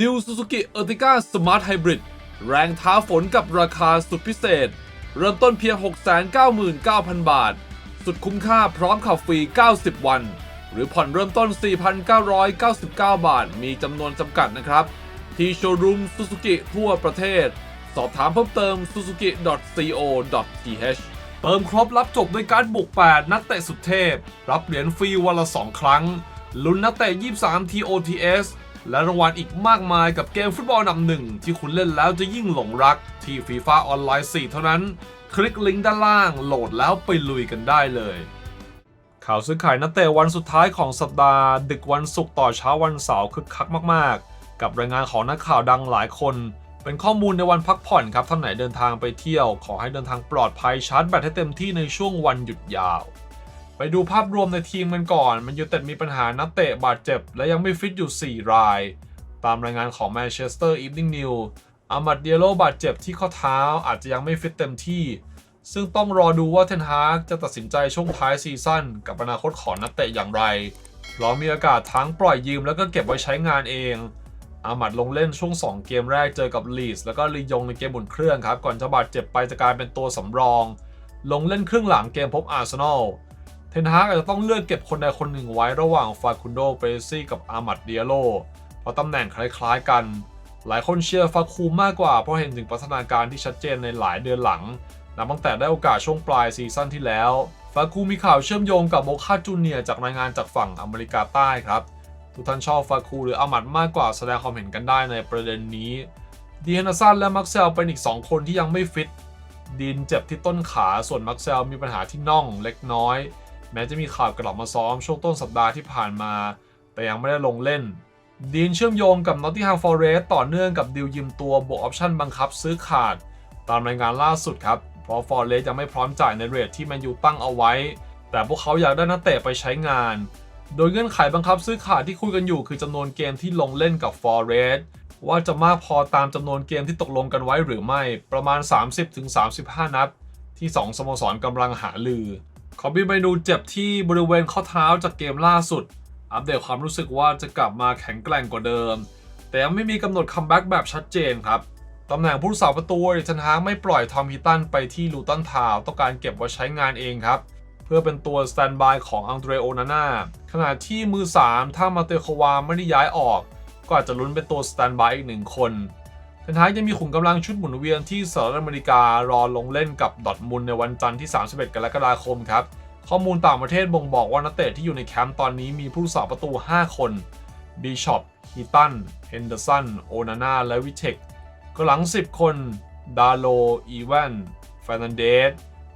New Suzuki Ertiga Smart Hybrid แรงท้าฝนกับราคาสุดพิเศษ เริ่มต้นเพียง 699,000 บาท สุดคุ้มค่าพร้อมขับฟรี 90 วัน หรือผ่อนเริ่มต้น 4,999 บาท มีจำนวนจำกัดนะครับ ที่โชว์รูม Suzuki ทั่วประเทศ สอบถามเพิ่มเติม suzuki.co.th เติมครบรับจบด้วยการบุก 8 นักเตะสุดเทพ รับเหรียญฟรีวันละ 2 ครั้ง ลุ้นนักเตะ 23 TOTS และรางวัลอีกมากมายกับเกมฟุตบอลนดับหนึ่งที่คุณเล่นแล้วจะยิ่งหลงรักที่ FIFA ออนไลน์ 4 เท่านั้น คลิกลิงก์ด้านล่างโหลดแล้วไปลุยกันได้เลย ข่าวซื้อขายนักเตะวันสุดท้ายของสัปดาห์ ดึกวันศุกร์ต่อเช้าวันเสาร์คึกคักมากๆ กับรายงานของนักข่าวดังหลายคน เป็นข้อมูลในวันพักผ่อนครับท่านไหนเดินทางไปเที่ยว ขอให้เดินทางปลอดภัยชาร์จแบตให้เต็มที่ในช่วงวันหยุดยาว ไปดูภาพรวมในทีมกันก่อน มันยูเต็ดมีปัญหานักเตะบาดเจ็บ และยังไม่ฟิตอยู่ 4 ราย ตามรายงานของ Manchester Evening News อามัดเดียโลบาดเจ็บที่ข้อเท้าอาจจะยังไม่ฟิตเต็มที่ ซึ่งต้องรอดูว่าเทนฮากจะตัดสินใจช่วงท้ายซีซั่นกับอนาคตของนักเตะอย่างไรเรามีโอกาสทั้งปล่อยยืมแล้วก็เก็บไว้ใช้งานเอง อามัดลงเล่นช่วง 2 เกมแรกเจอกับลีสแล้วก็ลียงในเกมบุนเครื่องครับ ก่อนจะบาดเจ็บไปจะกลายเป็นตัวสำรอง ลงเล่นครึ่งหลังเกมพบอาร์เซนอล เทนฮากอาจจะต้องเลือกเก็บคนใดคนหนึ่งไว้ระหว่างฟาคุนโดเปซี่กับอามัดเดียโลเพราะตำแหน่งคล้ายๆกัน หลายคนเชียร์ฟาคูมากกว่าเพราะเห็นถึงพัฒนาการที่ชัดเจนในหลายเดือนหลังนับตั้งแต่ได้โอกาสช่วงปลายซีซั่นที่แล้ว ฟาคูมีข่าวเชื่อมโยงกับโบคาจูเนียจากรายงานจากฝั่งอเมริกาใต้ครับ ทุกท่านชอบฟาคูหรืออามัดมากกว่าแสดงความเห็นกันได้ในประเด็นนี้ดีเฮนสันและมักเซลเป็นอีก 2 คนที่ยังไม่ฟิตดีนเจ็บที่ต้นขาส่วนมักเซลมีปัญหาที่น่องเล็กน้อย แม้จะมีข่าวกลับมาซ้อมช่วงต้นสัปดาห์ที่ผ่านมา แต่ยังไม่ได้ลงเล่น ดีนเชื่อมโยงกับ Nottingham Forest ต่อเนื่องกับดิวยืมตัวบวกออปชั่นบังคับซื้อขาด ตามรายงานล่าสุดครับ เพราะ Forest ยังไม่พร้อมจ่ายในเรทที่แมนยูตั้งเอาไว้ แต่พวกเขาอยากได้นักเตะไปใช้งาน โดยเงื่อนไขบังคับซื้อขาดที่คุยกันอยู่คือจำนวนเกมที่ลงเล่นกับ Forest ว่าจะมากพอตามจำนวนเกมที่ตกลงกันไว้หรือไม่ประมาณ 30-35 นัดที่ 2 สโมสรกำลังหาลือ คอบบี้ไมนูเจ็บที่บริเวณข้อเท้าจากเกมล่าสุด อัปเดตความรู้สึกว่าจะกลับมาแข็งแกร่งกว่าเดิม แต่ยังไม่มีกำหนดคัมแบ็กแบบชัดเจนครับตำแหน่งผู้รักษาประตูเอริกเทนฮากไม่ปล่อยทอมฮิตันไปที่ลูตันทาวต้องการเก็บไว้ใช้งานเองครับ เพื่อเป็นตัวสแตนบายของอังเดรโอนาน่าขณะที่มือ 3 ถ้ามาเตโควาไม่ได้ย้ายออก ก็อาจจะลุ้นเป็นตัวสแตนบายอีกหนึ่งคน เทนฮากยังมีขุมกำลังชุดหมุนเวียนที่สหรัฐอเมริการอลงเล่นกับดอทมุนในวันจันทร์ที่ 31 กรกฎาคมครับ ข้อมูลต่างประเทศบ่งบอกว่านักเตะที่อยู่ในแคมป์ตอนนี้มีผู้รักษาประตู 5 คนบีชอปฮีตันเฮนเดอร์สันโอนาน่าและวิเทคก็หลัง 10 คนดาโลอีแวนฟรนันเดส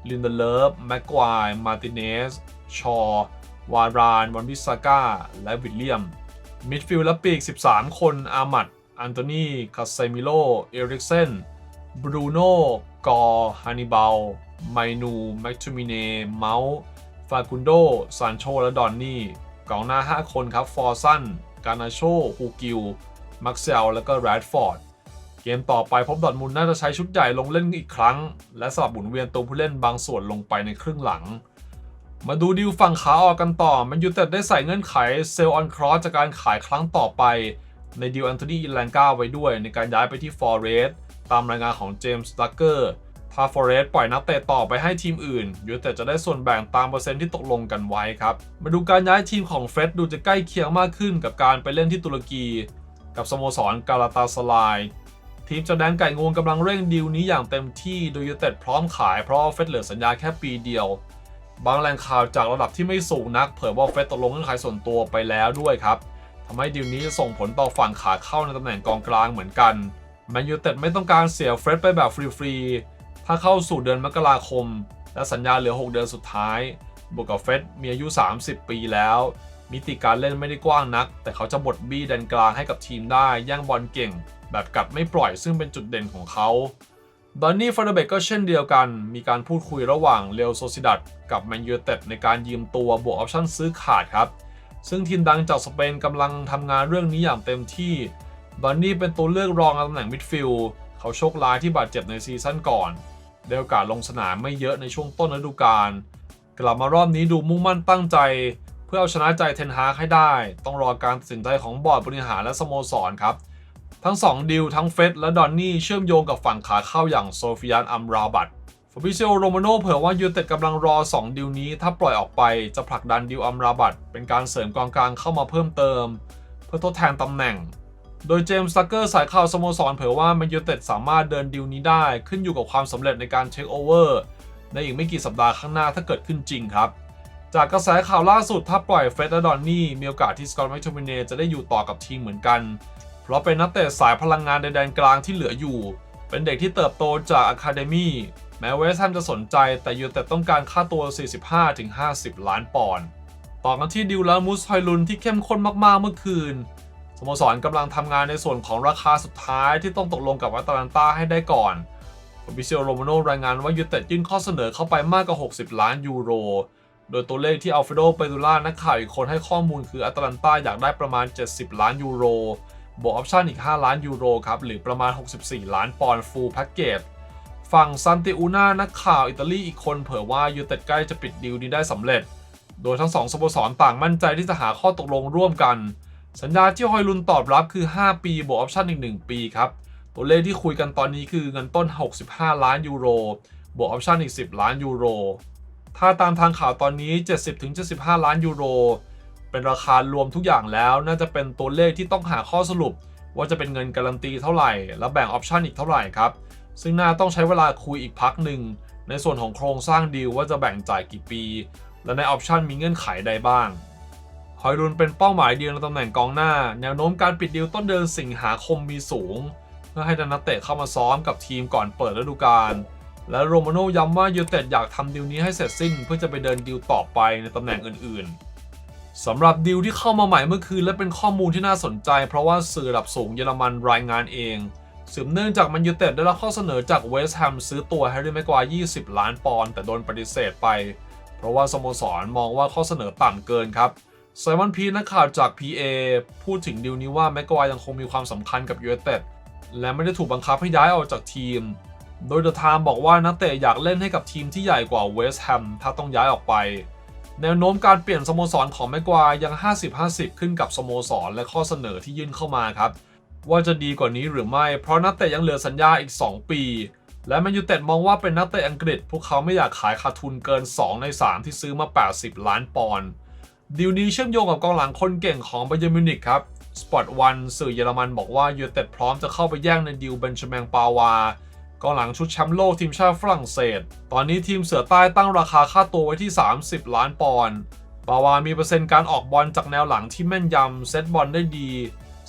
ลินเดเลฟแม็กควายมาติเนสชอวารานวันวิสาก้าและวิลเลียมมิดฟิลด์และปีก 13 คนอามัด อันโตนีคาเซมิโล เอริกเซน บรูโน่ กอฮานิบาล ไมนู แมคทูมิเนเมาส์ฟากุนโด ซานโช และดอนนี่กองหน้า 5 คนครับ ฟอร์ซัน กานาโช ฮูกิล มักเซล และก็แรดฟอร์ด เกมต่อไปพบดอทมุนน่าจะใช้ชุดใหญ่ลงเล่นอีกครั้ง และสลับหมุนเวียนตัวผู้เล่นบางส่วนลงไปในครึ่งหลังมาดูดีลฝั่งขาออกกันต่อ มันยูเต็ดได้ใส่เงื่อนไขเซลออนครอสจากการขายครั้งต่อไป ในดีลแอนโทนีอินแลงกาไว้ด้วยในการย้ายไปที่ฟอร์เรสตามรายงานของเจมส์ดักเกอร์ถ้าฟอร์เรสปล่อยนักเตะต่อไปให้ทีมอื่นยูเต็ดจะได้ส่วนแบ่งตามเปอร์เซ็นต์ที่ตกลงกันไว้ครับ มาดูการย้ายทีมของเฟรดดูจะใกล้เคียงมากขึ้นกับการไปเล่นที่ตุรกี กับสโมสรกาลาตาสลายทีมจอแดนไก่งวงกำลังเร่งดีลนี้อย่างเต็มที่โดยยูเต็ดพร้อมขายเพราะเฟสเหลือสัญญาแค่ปีเดียว บางแหล่งข่าวจากระดับที่ไม่สูงนัก เผยว่าเฟสตกลงเงื่อนไขส่วนตัวไปแล้วด้วยครับ ทำให้ดีลนี้จะส่งผลต่อฝั่งขาเข้าในตำแหน่งกองกลางเหมือนกันแมนยูเต็ดไม่ต้องการเสียเฟรดไปแบบฟรีๆ ถ้าเข้าสู่เดือนมกราคม และสัญญาเหลือ 6 เดือนสุดท้าย บวกกับเฟรดมีอายุ 30 ปีแล้ว มิติการเล่นไม่ได้กว้างนัก แต่เขาจะบดบี้แดนกลางให้กับทีมได้แย่งบอลเก่ง แบบกัดไม่ปล่อยซึ่งเป็นจุดเด่นของเขาดอนนี่ฟาร์เบกก็เช่นเดียวกัน มีการพูดคุยระหว่างเรอัลโซซิดัดกับแมนยูเต็ดในการยืมตัวบวกออปชั่นซื้อขาดครับ ซึ่งทีมดังจากสเปนกำลังทำงานเรื่องนี้อย่างเต็มที่ดอนนี่เป็นตัวเลือกรองตำแหน่งมิดฟิลด์เขาโชคร้ายที่บาดเจ็บในซีซั่นก่อนได้โอกาสลงสนามไม่เยอะในช่วงต้นฤดูกาลกลับมารอบนี้ดูมุ่งมั่นตั้งใจ เพื่อเอาชนะใจเทนฮากให้ได้ ต้องรอการตัดสินใจของบอร์ดบริหารและสโมสรครับ ทั้ง 2 ดิวทั้งเฟสและดอนนี่เชื่อมโยงกับฝั่งขาเข้าอย่างโซฟิยานอัมราบัต ฟาบิเซโอโรมาโนเผยว่ายูเต็ดกำลังรอ 2 ดิวนี้ ถ้าปล่อยออกไปจะผลักดันดิวอัมราบัตเป็นการเสริมกองกลางเข้ามาเพิ่มเติม เพื่อทดแทนตำแหน่ง โดยเจมส์ซักเกอร์สายข่าวสโมสรเผยว่าแมนยูเต็ดสามารถเดินดิวนี้ได้ขึ้นอยู่กับความสำเร็จในการเทคโอเวอร์ในอีกไม่กี่สัปดาห์ข้างหน้าถ้าเกิดขึ้นจริงครับ จากกระแสข่าวล่าสุดถ้าปล่อยเฟรดดอนนี่มีโอกาสที่สกอตต์แมคโทมิเนจะได้อยู่ต่อกับทีมเหมือนกัน เพราะเป็นนักเตะสายพลังงานในแดนกลางที่เหลืออยู่ เป็นเด็กที่เติบโตจากอะคาเดมี่ แม้เวสต์แฮมจะสนใจแต่ยูแต่ต้องการค่าตัว 45-50 ล้านปอนด์ต่อกันที่ดิวลามุสไฮลุนที่เข้มข้นมากๆเมื่อคืน สโมสรกำลังทำงานในส่วนของราคาสุดท้ายที่ต้องตกลงกับอัตแลนตาให้ได้ก่อนบิเซลโรมาโนรายงานว่ายูเต็ดยื่นข้อเสนอเข้าไปมากกว่า 60 ล้านยูโร โดยตัวเลขที่อัลเฟโดเปตูล่านักข่าวอีกคนให้ข้อมูลคืออัตแลนตาอยากได้ประมาณ 70 ล้านยูโรบวกออปชั่นอีก 5 ล้านยูโรครับหรือประมาณ 64 ล้านปอนด์ฟูลแพ็กเกจ ฝั่งซันติอูน่านักข่าวอิตาลีอีกคนเผยว่ายูเต็ดใกล้จะปิดดีลนี้ได้สำเร็จ โดยทั้งสองสโมสรต่างมั่นใจที่จะหาข้อตกลงร่วมกัน สัญญาที่ฮอยลุนตอบรับคือ 5 ปีบวกออปชั่นอีก 1 ปีครับ ตัวเลขที่คุยกันตอนนี้คือเงินต้น 65 ล้านยูโร บวกออปชั่นอีก 10 ล้านยูโร ถ้าตามทางข่าวตอนนี้ 70-75 ล้านยูโร เป็นราคารวมทุกอย่างแล้ว น่าจะเป็นตัวเลขที่ต้องหาข้อสรุป ว่าจะเป็นเงินการันตีเท่าไหร่ แล้วแบ่งออปชันอีกเท่าไหร่ครับ ซึ่งน่าต้องใช้เวลาคุยอีกพักหนึ่ง ในส่วนของโครงสร้างดีลว่าจะแบ่งจ่ายกี่ปี และในออปชันมีเงื่อนไขใดบ้างฮอยรุนเป็นเป้าหมายเดียวในตำแหน่งกองหน้า แนวโน้มการปิดดีลต้นเดือนสิงหาคมมีสูง เพื่อให้นักเตะเข้ามาซ้อมกับทีมก่อนเปิดฤดูกาลและโรมาโนย้ำว่ายูเต็ดอยากทำดีลนี้ให้เสร็จสิ้น เพื่อจะไปเดินดีลต่อไปในตำแหน่งอื่นๆสำหรับดีลที่เข้ามาใหม่เมื่อคืนและเป็นข้อมูลที่น่าสนใจ เพราะว่าสื่อระดับสูงเยอรมันรายงานเอง สืบเนื่องจากมันยูเต็ดได้รับข้อเสนอจากเวสต์แฮมซื้อตัวแฮร์รี่แม็กควาย20 ล้านปอนด์แต่โดนปฏิเสธไป เพราะว่าสโมสรมองว่าข้อเสนอต่ำเกินครับไซมอนพีนักข่าวจาก PA พูดถึงดีลนี้ว่าแม็กควายยังคงมีความสำคัญกับยูเต็ดและไม่ได้ถูกบังคับให้ย้ายออกจากทีม โดยเดอะไทม์บอกว่านักเตะอยากเล่นให้กับทีมที่ใหญ่กว่าเวสต์แฮมถ้าต้องย้ายออกไป แนวโน้มการเปลี่ยนสโมสรของแม็กควายยัง 50-50 ขึ้นกับสโมสรและข้อเสนอที่ยื่นเข้ามาครับ ว่าจะดีกว่านี้หรือไม่ เพราะนักเตะยังเหลือสัญญาอีก 2 ปี และแมนยูเต็ดมองว่าเป็นนักเตะอังกฤษ พวกเขาไม่อยากขายขาดทุนเกิน 2 ใน 3 ที่ซื้อมา 80 ล้านปอนด์ดีลนี้เชื่อมโยงกับกองหลังคนเก่งของบ a เย r n มิวนิกครับสปอตวันสื่อเยอรมันบอกว่ายูเต็ดพร้อมจะเข้าไปแย่งในดีลเบนชแมงปาวากองหลังชุดแชมป์โลกทีมชาติฝรั่งเศส ตอนนี้ทีมเสือใต้ตั้งราคาค่าตัวไว้ที่ 30 ล้านปอนด์ปาวามีเปอร์เซ็นต์การออกบอลจากแนวหลังที่แม่นยำเซตบอลได้ดี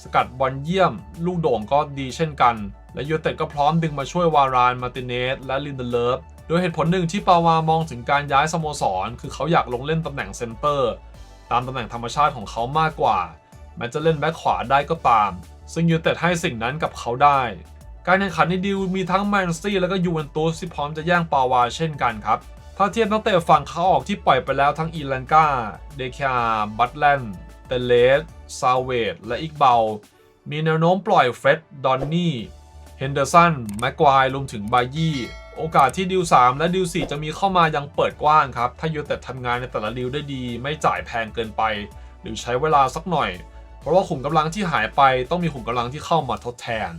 สกัดบอลเยี่ยม ลูกโด่งก็ดีเช่นกัน และยูเต็ดก็พร้อมดึงมาช่วยวาราน มาติเนส และลินเดเลฟโดยเหตุผลหนึ่งที่ปาวามองถึงการย้ายสโมสร คือเขาอยากลงเล่นตำแหน่งเซนเตอร์ ตามตำแหน่งธรรมชาติของเขามากกว่า แม้จะเล่นแบ็คขวาได้ก็ตาม ซึ่งยูเต็ดให้สิ่งนั้นกับเขาได้ การแข่งขันในดิวมีทั้งแมนซีและก็ยูเวนตุสที่พร้อมจะแย่งปาวาเช่นกันครับถ้าเทียบนักเตะฝั่งเขาออกที่ปล่อยไปแล้วทั้งอีลันกาเดคาบัตแลนเตเลส ซาเวดและอิกเบลมีแนวโน้มปล่อยเฟร็ดดอนนี่เฮนเดอร์สันแม็กควายรวมถึงบายี่โอกาสที่ดิว 3 และดิว 4 จะมีเข้ามายังเปิดกว้างครับ ถ้ายูไนเต็ดทำงานในแต่ละดิวได้ดี ไม่จ่ายแพงเกินไป หรือใช้เวลาสักหน่อย เพราะว่าขุมกำลังที่หายไปต้องมีขุมกำลังที่เข้ามาทดแทน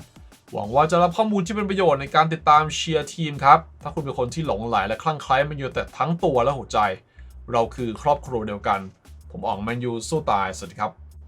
หวังว่าจะรับข้อมูลที่เป็นประโยชน์ในการติดตามเชียร์ทีมครับ ถ้าคุณเป็นคนที่หลงไหลและคลั่งไคล้แมนยูแต่ทั้งตัวและหัวใจ เราคือครอบครัวเดียวกัน ผมอองแมนยูสู้ตายสวัสดีครับ